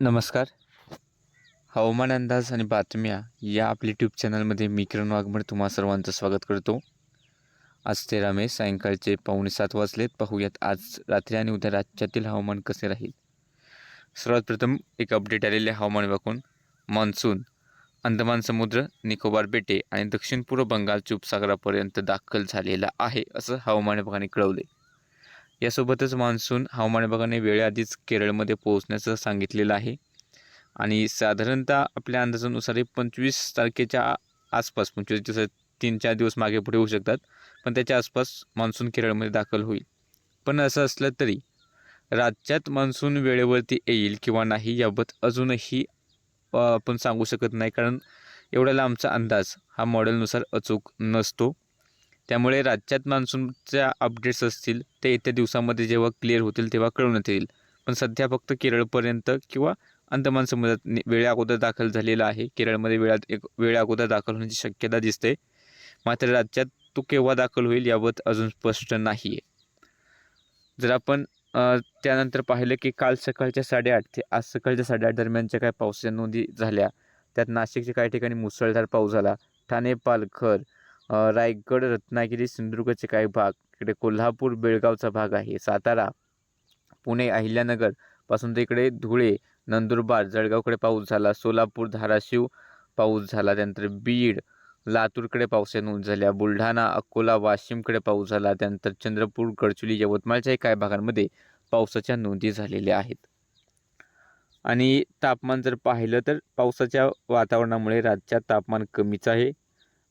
नमस्कार. हवामान अंदाज आणि बातम्या या आपल्या यूट्यूब चॅनलमध्ये मी किरण वाघमड तुम्हा सर्वांचं स्वागत करतो. आज तेरा मे सायंकाळचे पावणे सात वाजलेत. पाहूयात आज रात्री आणि उद्या राज्यातील हवामान कसे राहील. सर्वात प्रथम एक अपडेट आलेले हवामान विभागाकडून. मान्सून अंदमान समुद्र निकोबार बेटे आणि दक्षिण पूर्व बंगालच्या उपसागरापर्यंत दाखल झालेला आहे असं हवामान विभागाने कळवले यासोबतच मान्सून हवामान विभागाने वेळेआधीच केरळमध्ये पोहोचण्याचं सांगितलेलं आहे. आणि साधारणतः आपल्या अंदाजानुसार हे पंचवीस तारखेच्या आ- आसपास पंचवीस दिवस तीन चार दिवस मागे पुढे होऊ शकतात पण त्याच्या आसपास मान्सून केरळमध्ये दाखल होईल. पण असं असलं तरी राज्यात मान्सून वेळेवरती येईल किंवा नाही याबाबत अजूनही आपण सांगू शकत नाही कारण एवढा लांबचा अंदाज हा मॉडेलनुसार अचूक नसतो. त्यामुळे राज्यात मान्सूनच्या अपडेट्स असतील ते येत्या दिवसामध्ये जेव्हा क्लिअर होतील तेव्हा कळवण्यात येईल. पण सध्या फक्त केरळपर्यंत किंवा अंदमान समुद्रात वेळा अगोदर दाखल झालेला आहे. केरळमध्ये वेळात एक वेळा अगोदर दाखल होण्याची शक्यता दिसते. मात्र राज्यात तो केव्हा दाखल होईल याबाबत अजून स्पष्ट नाही आहे जर आपण त्यानंतर पाहिलं की काल सकाळच्या साडेआठ ते आज सकाळच्या साडेआठ दरम्यानच्या काय पावसाच्या नोंदी झाल्या. त्यात नाशिकच्या काही ठिकाणी मुसळधार पाऊस झाला. ठाणे पालघर रायगड रत्नागिरी सिंधुदुर्गचे काही भाग. इकडे कोल्हापूर बेळगावचा भाग आहे. सातारा पुणे अहिल्यानगरपासून ते इकडे धुळे नंदुरबार जळगावकडे पाऊस झाला. सोलापूर धाराशिव पाऊस झाला. त्यानंतर बीड लातूरकडे पावसाच्या नोंद झाल्या बुलढाणा अकोला वाशिमकडे पाऊस झाला. त्यानंतर चंद्रपूर गडचिरोली यवतमाळच्याही काही भागांमध्ये पावसाच्या नोंदी झालेल्या आहेत. आणि तापमान जर पाहिलं तर पावसाच्या वातावरणामुळे राज्यात तापमान कमीच आहे.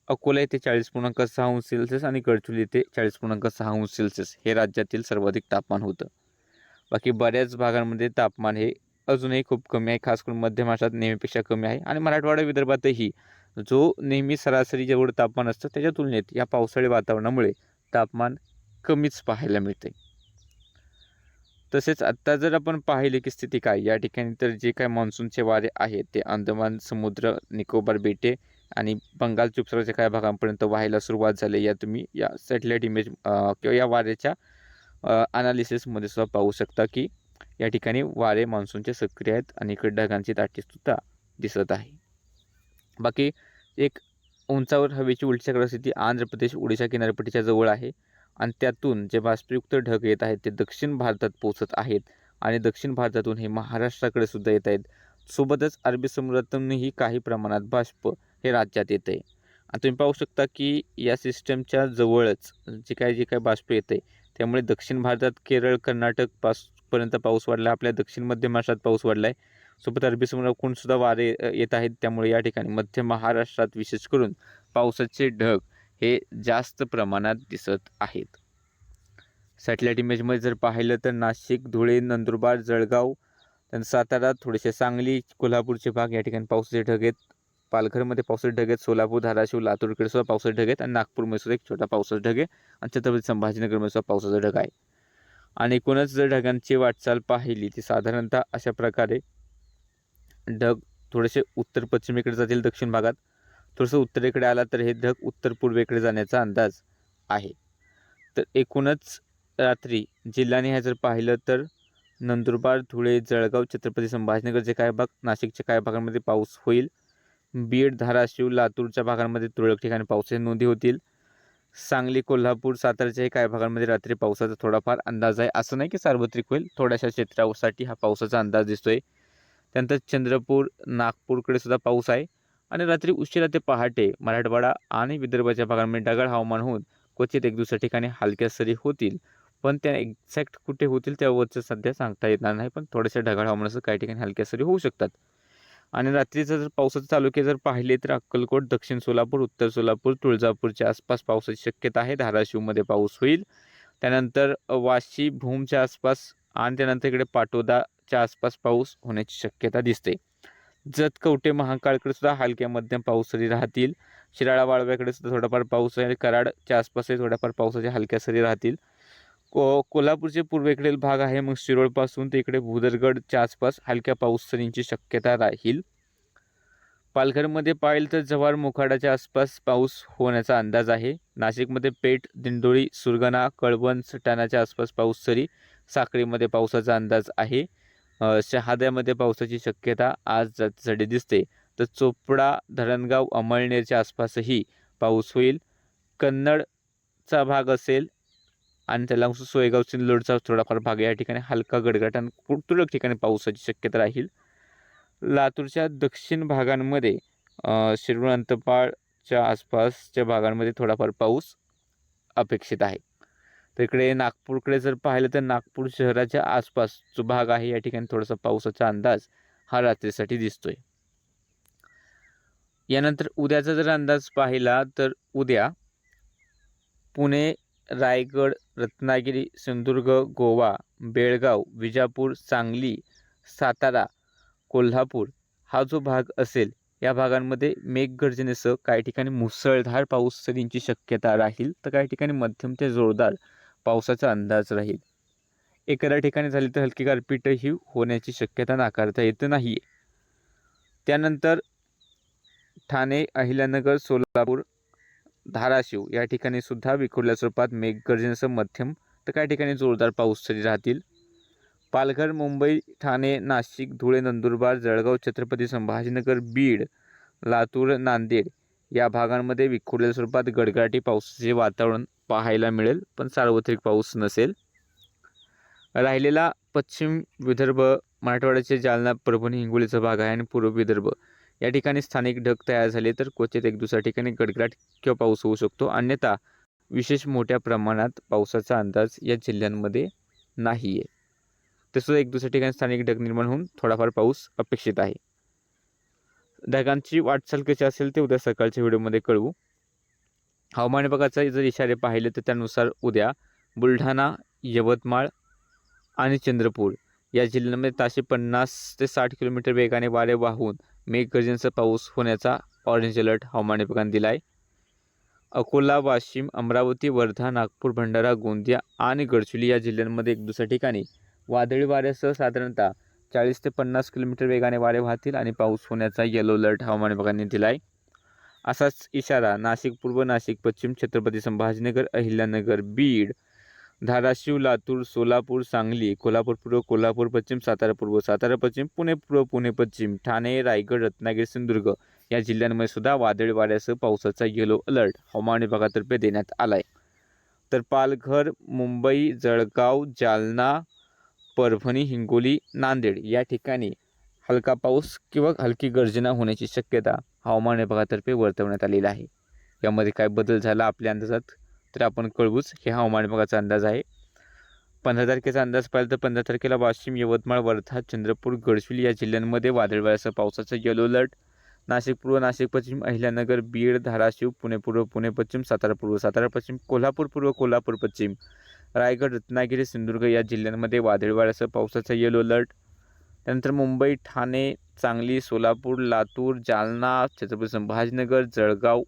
अकोला येथे चाळीस पूर्णांक सहा अंश सेल्सिअस आणि गडचिरोली येथे चाळीस पूर्णांक सहा अंश सेल्सिअस हे राज्यातील सर्वाधिक तापमान होतं. बाकी बऱ्याच भागांमध्ये तापमान हे अजूनही खूप कमी आहे खास करून मध्य महाराष्ट्रात नेहमीपेक्षा कमी आहे आणि मराठवाडा विदर्भातही जो नेहमी सरासरी जेवढं तापमान असतं त्याच्या तुलनेत या पावसाळी वातावरणामुळे तापमान कमीच पाहायला मिळते तसेच आत्ता जर आपण पाहिले की स्थिती काय या ठिकाणी तर जे काय मान्सूनचे वारे आहेत ते अंदमान समुद्र निकोबार बेटे आणि बंगाल चुपसराच्या काही भागांपर्यंत व्हायला सुरुवात झाली. या तुम्ही या सॅटेलाईट इमेज किंवा या वाऱ्याच्या अनालिसिसमध्ये सुद्धा पाहू शकता की या ठिकाणी वारे मान्सूनचे सक्रिय आहेत आणि इकडे ढगांची दाटीसुद्धा दिसत आहे. बाकी एक उंचावर हवेची उलटी स्थिती आंध्र प्रदेश ओडिशा किनारपट्टीच्या जवळ आहे आणि त्यातून जे बाष्पयुक्त ढग येत आहेत ते दक्षिण भारतात पोचत आहेत आणि दक्षिण भारतातून हे महाराष्ट्राकडे सुद्धा येत आहेत. सोबतच अरबी समुद्रातूनही काही प्रमाणात बाष्प हे राज्यात येतं आहे आणि तुम्ही पाहू शकता की या सिस्टमच्या जवळच जे काय जे काय बाष्प आहे त्यामुळे दक्षिण भारतात केरळ कर्नाटक पासपर्यंत पाऊस वाढला आपल्या दक्षिण मध्य महाराष्ट्रात पाऊस वाढला आहे सोबत अरबी समुद्राकडून वारे येत आहेत त्यामुळे या ठिकाणी मध्य महाराष्ट्रात विशेष करून पावसाचे ढग हे जास्त प्रमाणात दिसत आहेत. सॅटेलाईट इमेजमध्ये जर पाहिलं तर नाशिक धुळे नंदुरबार जळगाव त्यानंतर सातारा थोडेसे सांगली कोल्हापूरचे भाग या ठिकाणी पावसाचे ढग आहेत. पालघरमध्ये पावसाचे ढग आहेत. सोलापूर धाराशिव लातूरकडे सुद्धा पावसाचे ढग आहेत. आणि नागपूरमध्ये सुद्धा एक छोटा पावसाचा ढग आहे. आणि छत्रपती संभाजीनगरमध्ये सुद्धा पावसाचा ढग आहे. आणि एकूणच जर ढगांची वाटचाल पाहिली ती साधारणतः अशा प्रकारे ढग थोडेसे उत्तर पश्चिमेकडे जातील दक्षिण भागात. थोडंसं उत्तरेकडे आला तर हे ढग उत्तर पूर्वेकडे जाण्याचा अंदाज आहे. तर एकूणच रात्री जिल्ह्याने जर पाहिलं तर नंदुरबार धुळे जळगाव छत्रपती संभाजीनगरचे काही भाग नाशिकच्या काही भागांमध्ये पाऊस होईल. बीड धाराशिव लातूरच्या भागांमध्ये तुरळक ठिकाणी पावसाच्या नोंदी होतील. सांगली कोल्हापूर सातारच्याही काही भागांमध्ये रात्री पावसाचा थोडाफार अंदाज आहे. असं नाही की सार्वत्रिक होईल थोड्याशा क्षेत्रासाठी हा पावसाचा अंदाज दिसतोय. त्यानंतर चंद्रपूर नागपूरकडे सुद्धा पाऊस आहे. आणि रात्री उशिरा ते पहाटे मराठवाडा आणि विदर्भाच्या भागांमध्ये ढगाळ हवामान होऊन क्वचित एक दुसऱ्या ठिकाणी हलक्या सरी होतील. पण त्या एक्झॅक्ट कुठे होतील त्यावरचं सध्या सांगता येणार नाही. पण थोड्याशा ढगाळ हवामानाचं काही ठिकाणी हलक्या सरी होऊ शकतात. आणि रात्रीचं जर पावसाचे तालुके जर पाहिले तर अक्कलकोट दक्षिण सोलापूर उत्तर सोलापूर तुळजापूरच्या आसपास पावसाची शक्यता आहे. धाराशिवमध्ये पाऊस होईल. त्यानंतर वाशी भूमच्या आसपास आणि त्यानंतर इकडे पाटोदाच्या आसपास पाऊस होण्याची शक्यता दिसते. जत कवटे महाकाळकडे सुद्धा हलक्या मध्यम पाऊस सरी राहतील. शिराळा वाळव्याकडे सुद्धा थोडाफार पाऊस आहे. कराडच्या आसपासही थोड्याफार पावसाच्या हलक्या सरी राहतील. को कोल्हापूरचे पूर्वेकडील भाग आहे. मग शिरोळपासून ते इकडे भुदरगडच्या आसपास हलक्या पाऊस सरींची शक्यता राहील. पालघरमध्ये पाहिलं तर जव्हार मोखाडाच्या आसपास पाऊस होण्याचा अंदाज आहे. नाशिकमध्ये पेठ दिंडोळी सुरगाणा कळवण सटाणाच्या आसपास पाऊस सरी साखळीमध्ये पावसाचा अंदाज आहे. शहाद्यामध्ये पावसाची शक्यता आज जातीसाठी दिसते. तर चोपडा धरणगाव अमळनेरच्या आसपासही पाऊस होईल. कन्नडचा भाग असेल आणि त्याला सोयगाव सिल्लोडचा थोडाफार भाग या ठिकाणी हलका गडगडाट आणि तुरळक ठिकाणी पावसाची शक्यता राहील. लातूरच्या दक्षिण भागांमध्ये अ, शिरूर अंतपाळच्या आसपासच्या भागांमध्ये थोडाफार पाऊस अपेक्षित आहे. तर इकडे नागपूरकडे जर पाहिलं तर नागपूर शहराच्या आसपास जो भाग आहे या ठिकाणी थोडासा पावसाचा अंदाज हा रात्रीसाठी दिसतोय. यानंतर उद्याचा जर अंदाज पाहिला तर उद्या पुणे रायगड रत्नागिरी सिंधुदुर्ग गोवा बेळगाव विजापूर सांगली सातारा कोल्हापूर हा जो भाग असेल या भागांमध्ये मेघगर्जनेसह काही ठिकाणी मुसळधार पाऊस सरींची शक्यता राहील तर काही ठिकाणी मध्यम ते जोरदार पावसाचा अंदाज राहील. एखाद्या ठिकाणी झाली तर हलकी गारपीटही होण्याची शक्यता नाकारता येत नाही त्यानंतर ठाणे अहिल्यानगर सोलापूर धाराशिव या ठिकाणी सुद्धा विखुरल्या स्वरूपात मेघगर्जनेसह मध्यम तर काही ठिकाणी जोरदार पाऊस सरी राहतील. पालघर मुंबई ठाणे नाशिक धुळे नंदुरबार जळगाव छत्रपती संभाजीनगर बीड लातूर नांदेड या भागांमध्ये विखुरलेल्या स्वरूपात गडगडाटी पावसाचे वातावरण पाहायला मिळेल पण सार्वत्रिक पाऊस नसेल. राहिलेला पश्चिम विदर्भ मराठवाड्याचे जालना परभणी हिंगोलीचा भाग आहे आणि पूर्व विदर्भ. या ठिकाणी स्थानिक ढग तयार झाले तर क्वचित एक दुसऱ्या ठिकाणी गडगडाट किंवा पाऊस होऊ शकतो. अन्यथा विशेष मोठ्या प्रमाणात पावसाचा अंदाज या जिल्ह्यांमध्ये नाही आहे तसंच एक दुसऱ्या ठिकाणी स्थानिक ढग निर्माण होऊन थोडाफार पाऊस अपेक्षित आहे. ढगांची वाटचाल कशी असेल ते उद्या सकाळच्या व्हिडिओमध्ये कळवू. हवामान विभागाचा जर इशारे पाहिले तर त्यानुसार उद्या बुलढाणा यवतमाळ आणि चंद्रपूर या जिल्ह्यांमध्ये ताशे पन्नास ते साठ किलोमीटर वेगाने वारे वाहून मेघगर्जनेचा पाऊस होण्याचा ऑरेंज अलर्ट हवामान विभागाने दिला आहे अकोला वाशिम अमरावती वर्धा नागपूर भंडारा गोंदिया आणि गडचिरोली या जिल्ह्यांमध्ये एक दुसऱ्या ठिकाणी वादळी वाऱ्यासह साधारणतः चाळीस ते पन्नास किलोमीटर वेगाने वारे वाहतील आणि पाऊस होण्याचा येलो अलर्ट हवामान विभागाने दिला आहे असाच इशारा नाशिक पूर्व नाशिक पश्चिम छत्रपती संभाजीनगर अहिल्यानगर बीड धाराशिव लातूर सोलापूर सांगली कोल्हापूर पूर्व कोल्हापूर पश्चिम सातारा पूर्व सातारा पश्चिम पुणे पूर्व पुणे पश्चिम ठाणे रायगड रत्नागिरी सिंधुदुर्ग या जिल्ह्यांमध्ये सुद्धा वादळी वाऱ्यासह पावसाचा येलो अलर्ट हवामान विभागातर्फे देण्यात आला आहे तर पालघर मुंबई जळगाव जालना परभणी हिंगोली नांदेड या ठिकाणी हलका पाऊस किंवा हलकी गर्जना होण्याची शक्यता हवामान विभागातर्फे वर्तवण्यात आलेली आहे. यामध्ये काय बदल झाला आपल्या अंदाजात? तर आपण कळवूच हे हवामान विभागाचा अंदाज आहे. पंधरा तारखेचा अंदाज पाहिला तर पंधरा तारखेला वाशिम यवतमाळ वर्धा चंद्रपूर गडचिरोली या जिल्ह्यांमध्ये वादळवाऱ्यासह पावसाचा येलो अलर्ट. नाशिक पूर्व नाशिक पश्चिम अहिल्यानगर बीड धाराशिव पुणे पूर्व पुणे पश्चिम सातारा पूर्व सातारा पश्चिम कोल्हापूर पूर्व कोल्हापूर पश्चिम रायगड रत्नागिरी सिंधुदुर्ग या जिल्ह्यांमध्ये वादळवाऱ्यासह पावसाचा येलो अलर्ट. त्यानंतर मुंबई ठाणे सांगली सोलापूर लातूर जालना छत्रपती संभाजीनगर जळगाव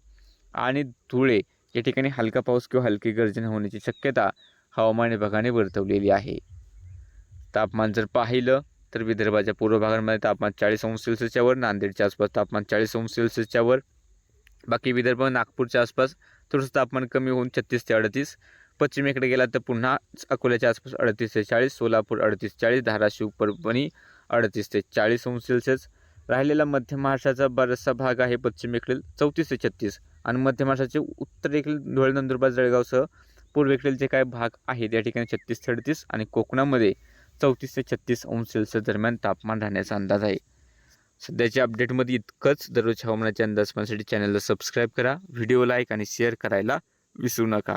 आणि धुळे या ठिकाणी हलका पाऊस किंवा हलकी गर्जना होण्याची शक्यता हवामान विभागाने वर्तवलेली आहे. तापमान जर पाहिलं तर विदर्भाच्या पूर्व भागांमध्ये तापमान चाळीस अंश सेल्सिअसच्या वर नांदेडच्या आसपास तापमान चाळीस अंश सेल्सिअसच्या वर. बाकी विदर्भ नागपूरच्या आसपास थोडंसं तापमान कमी होऊन छत्तीस ते अडतीस. पश्चिमेकडे गेला तर पुन्हा अकोल्याच्या आसपास अडतीस ते चाळीस सोलापूर अडतीस चाळीस धाराशिव परभणी अडतीस ते चाळीस अंश सेल्सिअस. राहिलेला मध्य महाराष्ट्राचा बराचसा भाग आहे पश्चिमेकडील चौतीस ते छत्तीस. आणि मध्य महाराष्ट्राचे उत्तरेकडील धुळे नंदुरबार जळगावसह पूर्वेकडील जे काही भाग आहेत या ठिकाणी छत्तीस ते अडतीस आणि कोकणामध्ये चौतीस ते छत्तीस अंश सेल्सिअस दरम्यान तापमान राहण्याचा अंदाज आहे. सध्याच्या अपडेटमध्ये इतकंच. दररोज हवामानाचे अंदाज पाहण्यासाठी चॅनलला सबस्क्राईब करा. व्हिडिओ लाईक आणि शेअर करायला विसरू नका.